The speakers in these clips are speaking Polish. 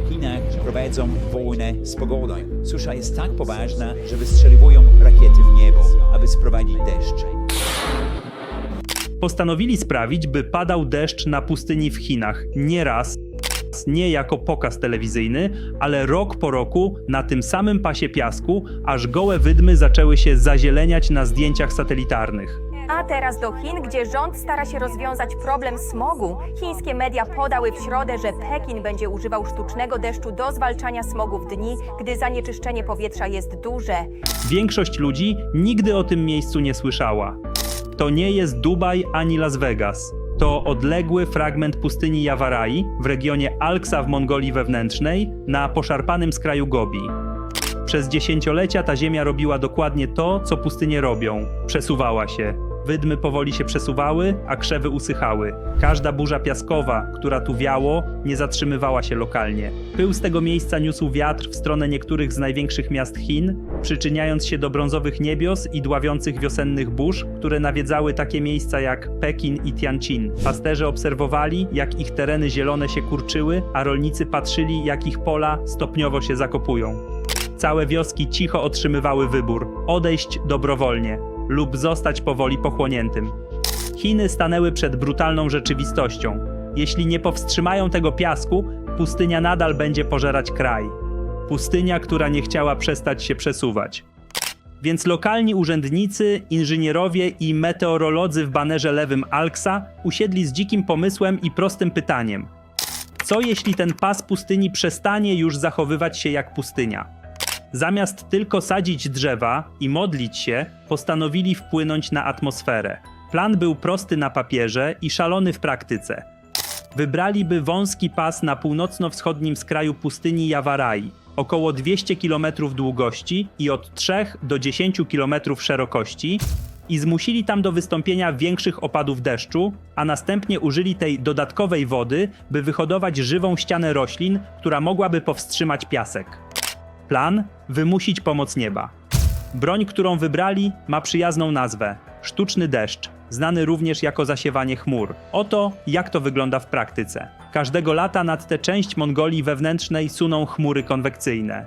w Chinach prowadzą wojnę z pogodą. Susza jest tak poważna, że wystrzeliwują rakiety w niebo, aby sprowadzić deszcz. Postanowili sprawić, by padał deszcz na pustyni w Chinach nie raz, nie jako pokaz telewizyjny, ale rok po roku na tym samym pasie piasku, aż gołe wydmy zaczęły się zazieleniać na zdjęciach satelitarnych. A teraz do Chin, gdzie rząd stara się rozwiązać problem smogu. Chińskie media podały w środę, że Pekin będzie używał sztucznego deszczu do zwalczania smogu w dni, gdy zanieczyszczenie powietrza jest duże. Większość ludzi nigdy o tym miejscu nie słyszała. To nie jest Dubaj ani Las Vegas. To odległy fragment pustyni Jawarai w regionie Alksa w Mongolii wewnętrznej na poszarpanym skraju Gobi. Przez dziesięciolecia ta ziemia robiła dokładnie to, co pustynie robią. Przesuwała się. Wydmy powoli się przesuwały, a krzewy usychały. Każda burza piaskowa, która tu wiało, nie zatrzymywała się lokalnie. Pył z tego miejsca niósł wiatr w stronę niektórych z największych miast Chin, przyczyniając się do brązowych niebios i dławiących wiosennych burz, które nawiedzały takie miejsca jak Pekin i Tianjin. Pasterze obserwowali, jak ich tereny zielone się kurczyły, a rolnicy patrzyli, jak ich pola stopniowo się zakopują. Całe wioski cicho otrzymywały wybór: odejść dobrowolnie lub zostać powoli pochłoniętym. Chiny stanęły przed brutalną rzeczywistością. Jeśli nie powstrzymają tego piasku, pustynia nadal będzie pożerać kraj. Pustynia, która nie chciała przestać się przesuwać. Więc lokalni urzędnicy, inżynierowie i meteorolodzy w banerze lewym Alksa usiedli z dzikim pomysłem i prostym pytaniem: co jeśli ten pas pustyni przestanie już zachowywać się jak pustynia? Zamiast tylko sadzić drzewa i modlić się, postanowili wpłynąć na atmosferę. Plan był prosty na papierze i szalony w praktyce. Wybraliby wąski pas na północno-wschodnim skraju pustyni Jawarai, około 200 km długości i od 3 do 10 km szerokości, i zmusili tam do wystąpienia większych opadów deszczu, a następnie użyli tej dodatkowej wody, by wyhodować żywą ścianę roślin, która mogłaby powstrzymać piasek. Plan wymusić pomoc nieba. Broń, którą wybrali, ma przyjazną nazwę sztuczny deszcz, znany również jako zasiewanie chmur. Oto jak to wygląda w praktyce. Każdego lata nad tę część Mongolii wewnętrznej suną chmury konwekcyjne.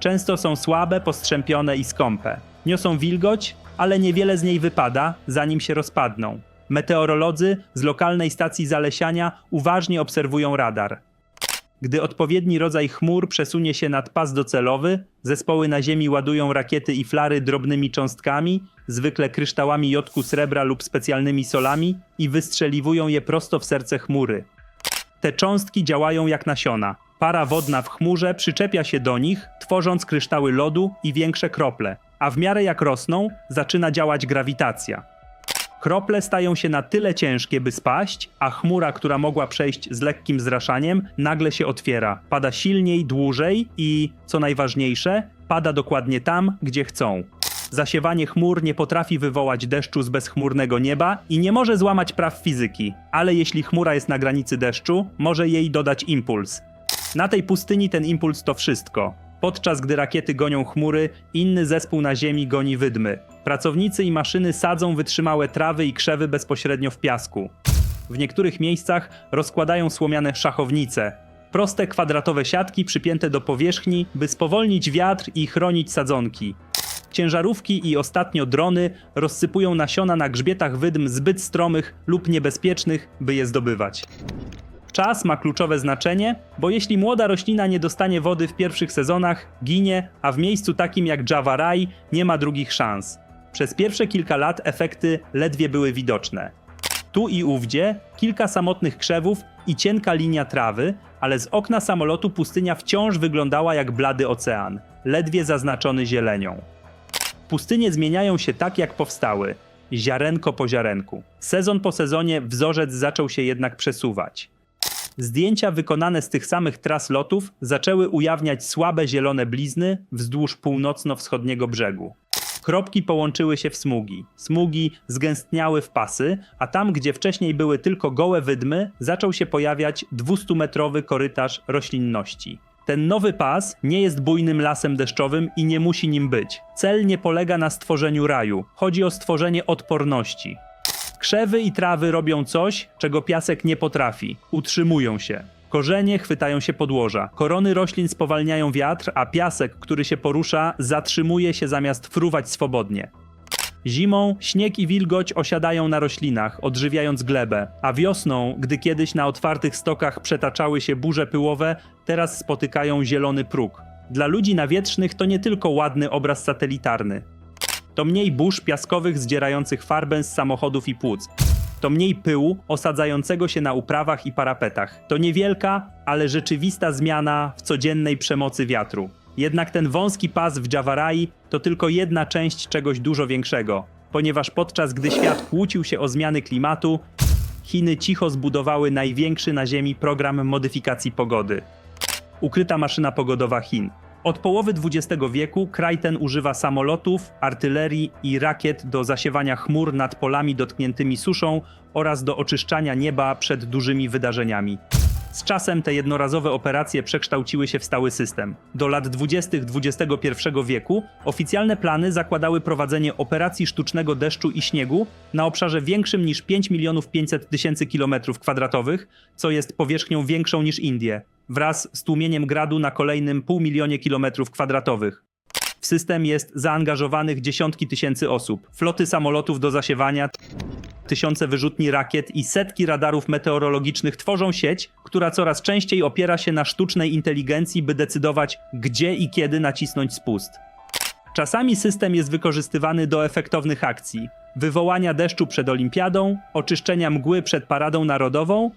Często są słabe, postrzępione i skąpe. Niosą wilgoć, ale niewiele z niej wypada, zanim się rozpadną. Meteorolodzy z lokalnej stacji zalesiania uważnie obserwują radar. Gdy odpowiedni rodzaj chmur przesunie się nad pas docelowy, zespoły na Ziemi ładują rakiety i flary drobnymi cząstkami, zwykle kryształami jodku srebra lub specjalnymi solami, i wystrzeliwują je prosto w serce chmury. Te cząstki działają jak nasiona. Para wodna w chmurze przyczepia się do nich, tworząc kryształy lodu i większe krople, a w miarę jak rosną, zaczyna działać grawitacja. Krople stają się na tyle ciężkie, by spaść, a chmura, która mogła przejść z lekkim zraszaniem, nagle się otwiera. Pada silniej, dłużej i, co najważniejsze, pada dokładnie tam, gdzie chcą. Zasiewanie chmur nie potrafi wywołać deszczu z bezchmurnego nieba i nie może złamać praw fizyki, ale jeśli chmura jest na granicy deszczu, może jej dodać impuls. Na tej pustyni ten impuls to wszystko. Podczas gdy rakiety gonią chmury, inny zespół na ziemi goni wydmy. Pracownicy i maszyny sadzą wytrzymałe trawy i krzewy bezpośrednio w piasku. W niektórych miejscach rozkładają słomiane szachownice. Proste kwadratowe siatki przypięte do powierzchni, by spowolnić wiatr i chronić sadzonki. Ciężarówki i ostatnio drony rozsypują nasiona na grzbietach wydm zbyt stromych lub niebezpiecznych, by je zdobywać. Czas ma kluczowe znaczenie, bo jeśli młoda roślina nie dostanie wody w pierwszych sezonach, ginie, a w miejscu takim jak Java Rai nie ma drugich szans. Przez pierwsze kilka lat efekty ledwie były widoczne. Tu i ówdzie kilka samotnych krzewów i cienka linia trawy, ale z okna samolotu pustynia wciąż wyglądała jak blady ocean, ledwie zaznaczony zielenią. Pustynie zmieniają się tak, jak powstały, ziarenko po ziarenku. Sezon po sezonie wzorzec zaczął się jednak przesuwać. Zdjęcia wykonane z tych samych tras lotów zaczęły ujawniać słabe zielone blizny wzdłuż północno-wschodniego brzegu. Kropki połączyły się w smugi. Smugi zgęstniały w pasy, a tam, gdzie wcześniej były tylko gołe wydmy, zaczął się pojawiać 200-metrowy korytarz roślinności. Ten nowy pas nie jest bujnym lasem deszczowym i nie musi nim być. Cel nie polega na stworzeniu raju, chodzi o stworzenie odporności. Krzewy i trawy robią coś, czego piasek nie potrafi utrzymują się. Korzenie chwytają się podłoża, korony roślin spowalniają wiatr, a piasek, który się porusza, zatrzymuje się zamiast fruwać swobodnie. Zimą śnieg i wilgoć osiadają na roślinach, odżywiając glebę, a wiosną, gdy kiedyś na otwartych stokach przetaczały się burze pyłowe, teraz spotykają zielony próg. Dla ludzi nawietrznych to nie tylko ładny obraz satelitarny. To mniej burz piaskowych zdzierających farbę z samochodów i płuc. To mniej pyłu osadzającego się na uprawach i parapetach. To niewielka, ale rzeczywista zmiana w codziennej przemocy wiatru. Jednak ten wąski pas w Javarai to tylko jedna część czegoś dużo większego, ponieważ podczas gdy świat kłócił się o zmiany klimatu, Chiny cicho zbudowały największy na Ziemi program modyfikacji pogody ukryta maszyna pogodowa Chin. Od połowy XX wieku kraj ten używa samolotów, artylerii i rakiet do zasiewania chmur nad polami dotkniętymi suszą oraz do oczyszczania nieba przed dużymi wydarzeniami. Z czasem te jednorazowe operacje przekształciły się w stały system. Do lat 20. XXI wieku oficjalne plany zakładały prowadzenie operacji sztucznego deszczu i śniegu na obszarze większym niż 5 milionów 500 tysięcy kilometrów kwadratowych, co jest powierzchnią większą niż Indie, wraz z tłumieniem gradu na kolejnym pół milionie kilometrów kwadratowych. W system jest zaangażowanych dziesiątki tysięcy osób, floty samolotów do zasiewania, tysiące wyrzutni rakiet i setki radarów meteorologicznych tworzą sieć, która coraz częściej opiera się na sztucznej inteligencji, by decydować, gdzie i kiedy nacisnąć spust. Czasami system jest wykorzystywany do efektownych akcji: wywołania deszczu przed olimpiadą, oczyszczenia mgły przed paradą narodową,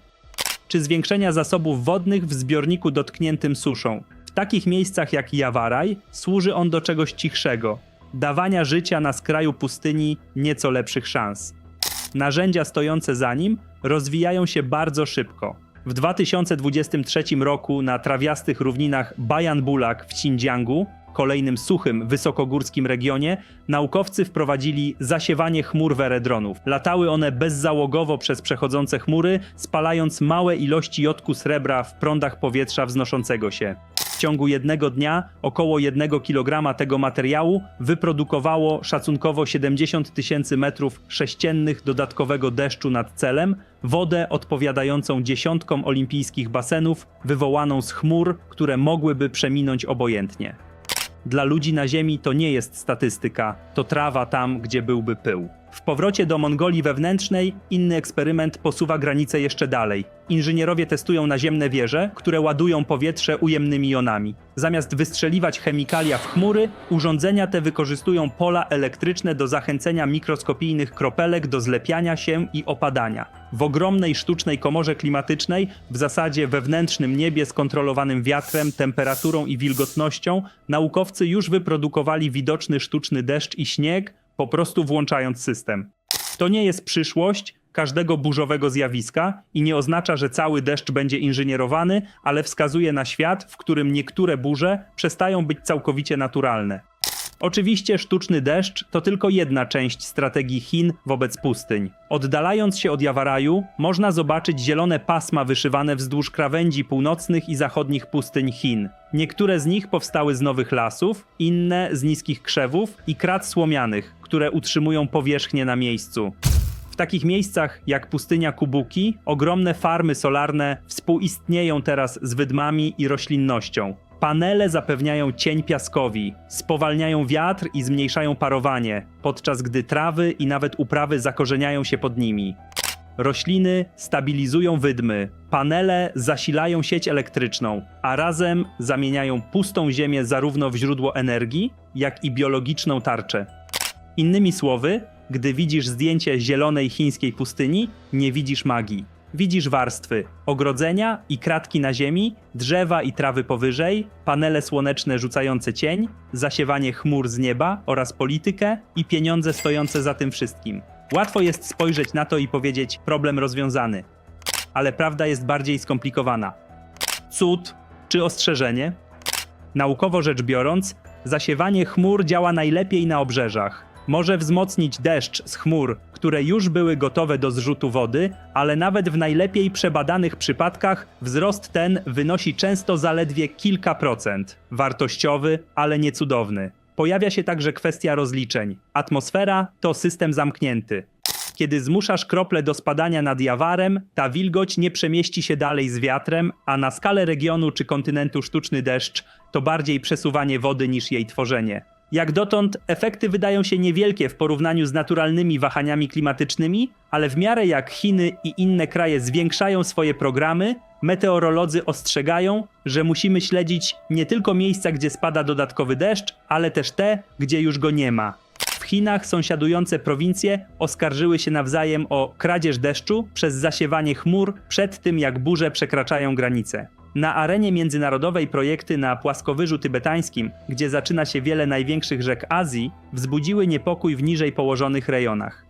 czy zwiększenia zasobów wodnych w zbiorniku dotkniętym suszą. W takich miejscach jak Jawaraj służy on do czegoś cichszego dawania życia na skraju pustyni nieco lepszych szans. Narzędzia stojące za nim rozwijają się bardzo szybko. W 2023 roku na trawiastych równinach Bayan Bulak w Xinjiangu, kolejnym suchym, wysokogórskim regionie, naukowcy wprowadzili zasiewanie chmur weredronów. Latały one bezzałogowo przez przechodzące chmury, spalając małe ilości jodku srebra w prądach powietrza wznoszącego się. W ciągu jednego dnia około 1 kg tego materiału wyprodukowało szacunkowo 70 tysięcy metrów sześciennych dodatkowego deszczu nad celem, wodę odpowiadającą dziesiątkom olimpijskich basenów, wywołaną z chmur, które mogłyby przeminąć obojętnie. Dla ludzi na Ziemi to nie jest statystyka, to trawa tam, gdzie byłby pył. W powrocie do Mongolii wewnętrznej inny eksperyment posuwa granicę jeszcze dalej. Inżynierowie testują naziemne wieże, które ładują powietrze ujemnymi jonami. Zamiast wystrzeliwać chemikalia w chmury, urządzenia te wykorzystują pola elektryczne do zachęcenia mikroskopijnych kropelek do zlepiania się i opadania. W ogromnej sztucznej komorze klimatycznej, w zasadzie wewnętrznym niebie skontrolowanym wiatrem, temperaturą i wilgotnością, naukowcy już wyprodukowali widoczny sztuczny deszcz i śnieg, po prostu włączając system. To nie jest przyszłość każdego burzowego zjawiska i nie oznacza, że cały deszcz będzie inżynierowany, ale wskazuje na świat, w którym niektóre burze przestają być całkowicie naturalne. Oczywiście sztuczny deszcz to tylko jedna część strategii Chin wobec pustyń. Oddalając się od Jawaraju, można zobaczyć zielone pasma wyszywane wzdłuż krawędzi północnych i zachodnich pustyń Chin. Niektóre z nich powstały z nowych lasów, inne z niskich krzewów i krat słomianych, które utrzymują powierzchnię na miejscu. W takich miejscach jak pustynia Kubuki, ogromne farmy solarne współistnieją teraz z wydmami i roślinnością. Panele zapewniają cień piaskowi, spowalniają wiatr i zmniejszają parowanie, podczas gdy trawy i nawet uprawy zakorzeniają się pod nimi. Rośliny stabilizują wydmy, panele zasilają sieć elektryczną, a razem zamieniają pustą ziemię zarówno w źródło energii, jak i biologiczną tarczę. Innymi słowy, gdy widzisz zdjęcie zielonej chińskiej pustyni, nie widzisz magii. Widzisz warstwy, ogrodzenia i kratki na ziemi, drzewa i trawy powyżej, panele słoneczne rzucające cień, zasiewanie chmur z nieba oraz politykę i pieniądze stojące za tym wszystkim. Łatwo jest spojrzeć na to i powiedzieć problem rozwiązany. Ale prawda jest bardziej skomplikowana. Cud czy ostrzeżenie? Naukowo rzecz biorąc, zasiewanie chmur działa najlepiej na obrzeżach. Może wzmocnić deszcz z chmur, które już były gotowe do zrzutu wody, ale nawet w najlepiej przebadanych przypadkach wzrost ten wynosi często zaledwie kilka procent. Wartościowy, ale nie cudowny. Pojawia się także kwestia rozliczeń. Atmosfera to system zamknięty. Kiedy zmuszasz krople do spadania nad Jawarem, ta wilgoć nie przemieści się dalej z wiatrem, a na skalę regionu czy kontynentu sztuczny deszcz to bardziej przesuwanie wody niż jej tworzenie. Jak dotąd efekty wydają się niewielkie w porównaniu z naturalnymi wahaniami klimatycznymi, ale w miarę jak Chiny i inne kraje zwiększają swoje programy, meteorolodzy ostrzegają, że musimy śledzić nie tylko miejsca, gdzie spada dodatkowy deszcz, ale też te, gdzie już go nie ma. W Chinach sąsiadujące prowincje oskarżyły się nawzajem o kradzież deszczu przez zasiewanie chmur przed tym, jak burze przekraczają granice. Na arenie międzynarodowej projekty na płaskowyżu tybetańskim, gdzie zaczyna się wiele największych rzek Azji, wzbudziły niepokój w niżej położonych rejonach.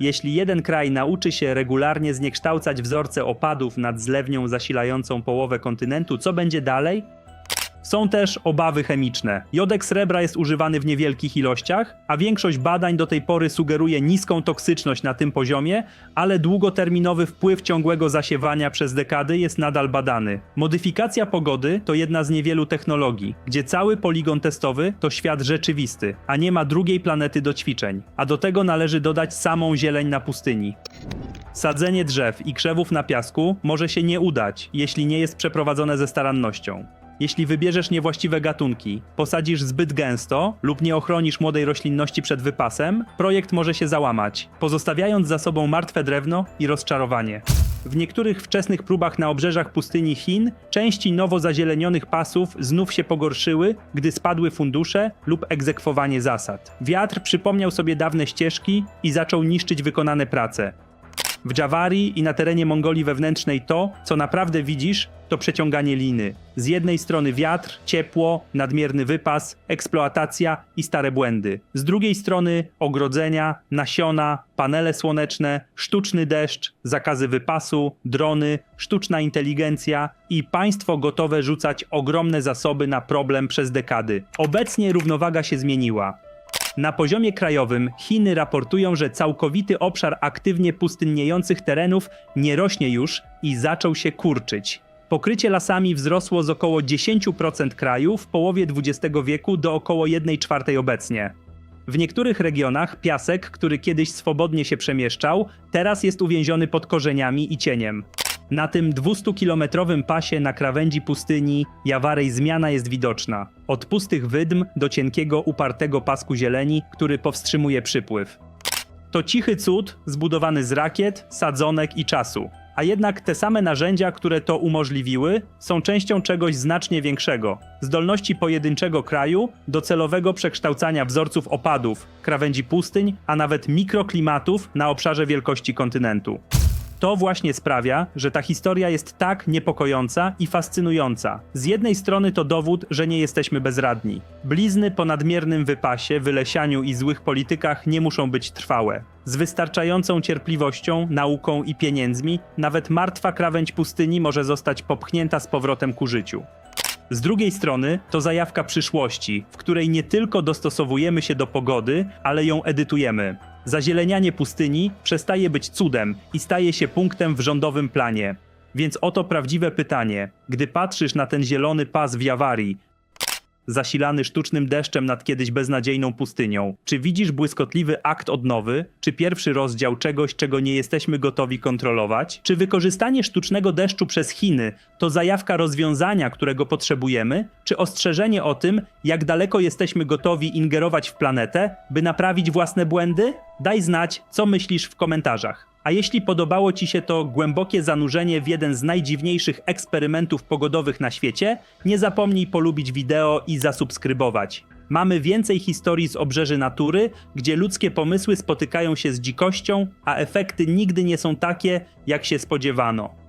Jeśli jeden kraj nauczy się regularnie zniekształcać wzorce opadów nad zlewnią zasilającą połowę kontynentu, co będzie dalej? Są też obawy chemiczne. Jodek srebra jest używany w niewielkich ilościach, a większość badań do tej pory sugeruje niską toksyczność na tym poziomie, ale długoterminowy wpływ ciągłego zasiewania przez dekady jest nadal badany. Modyfikacja pogody to jedna z niewielu technologii, gdzie cały poligon testowy to świat rzeczywisty, a nie ma drugiej planety do ćwiczeń. A do tego należy dodać samą zieleń na pustyni. Sadzenie drzew i krzewów na piasku może się nie udać, jeśli nie jest przeprowadzone ze starannością. Jeśli wybierzesz niewłaściwe gatunki, posadzisz zbyt gęsto lub nie ochronisz młodej roślinności przed wypasem, projekt może się załamać, pozostawiając za sobą martwe drewno i rozczarowanie. W niektórych wczesnych próbach na obrzeżach pustyni Chin części nowo zazielenionych pasów znów się pogorszyły, gdy spadły fundusze lub egzekwowanie zasad. Wiatr przypomniał sobie dawne ścieżki i zaczął niszczyć wykonane prace. W Jawarii i na terenie Mongolii wewnętrznej to, co naprawdę widzisz, to przeciąganie liny. Z jednej strony wiatr, ciepło, nadmierny wypas, eksploatacja i stare błędy. Z drugiej strony ogrodzenia, nasiona, panele słoneczne, sztuczny deszcz, zakazy wypasu, drony, sztuczna inteligencja i państwo gotowe rzucać ogromne zasoby na problem przez dekady. Obecnie równowaga się zmieniła. Na poziomie krajowym Chiny raportują, że całkowity obszar aktywnie pustynniejących terenów nie rośnie już i zaczął się kurczyć. Pokrycie lasami wzrosło z około 10% kraju w połowie XX wieku do około 1,4 obecnie. W niektórych regionach piasek, który kiedyś swobodnie się przemieszczał, teraz jest uwięziony pod korzeniami i cieniem. Na tym 200-kilometrowym pasie na krawędzi pustyni Jawarej zmiana jest widoczna. Od pustych wydm do cienkiego, upartego pasku zieleni, który powstrzymuje przypływ. To cichy cud zbudowany z rakiet, sadzonek i czasu. A jednak te same narzędzia, które to umożliwiły, są częścią czegoś znacznie większego zdolności pojedynczego kraju do celowego przekształcania wzorców opadów, krawędzi pustyń, a nawet mikroklimatów na obszarze wielkości kontynentu. To właśnie sprawia, że ta historia jest tak niepokojąca i fascynująca. Z jednej strony to dowód, że nie jesteśmy bezradni. Blizny po nadmiernym wypasie, wylesianiu i złych politykach nie muszą być trwałe. Z wystarczającą cierpliwością, nauką i pieniędzmi, nawet martwa krawędź pustyni może zostać popchnięta z powrotem ku życiu. Z drugiej strony to zajawka przyszłości, w której nie tylko dostosowujemy się do pogody, ale ją edytujemy. Zazielenianie pustyni przestaje być cudem i staje się punktem w rządowym planie. Więc oto prawdziwe pytanie: gdy patrzysz na ten zielony pas w Jawarii, zasilany sztucznym deszczem nad kiedyś beznadziejną pustynią. Czy widzisz błyskotliwy akt odnowy? Czy pierwszy rozdział czegoś, czego nie jesteśmy gotowi kontrolować? Czy wykorzystanie sztucznego deszczu przez Chiny to zajawka rozwiązania, którego potrzebujemy? Czy ostrzeżenie o tym, jak daleko jesteśmy gotowi ingerować w planetę, by naprawić własne błędy? Daj znać, co myślisz w komentarzach. A jeśli podobało Ci się to głębokie zanurzenie w jeden z najdziwniejszych eksperymentów pogodowych na świecie, nie zapomnij polubić wideo i zasubskrybować. Mamy więcej historii z obrzeży natury, gdzie ludzkie pomysły spotykają się z dzikością, a efekty nigdy nie są takie, jak się spodziewano.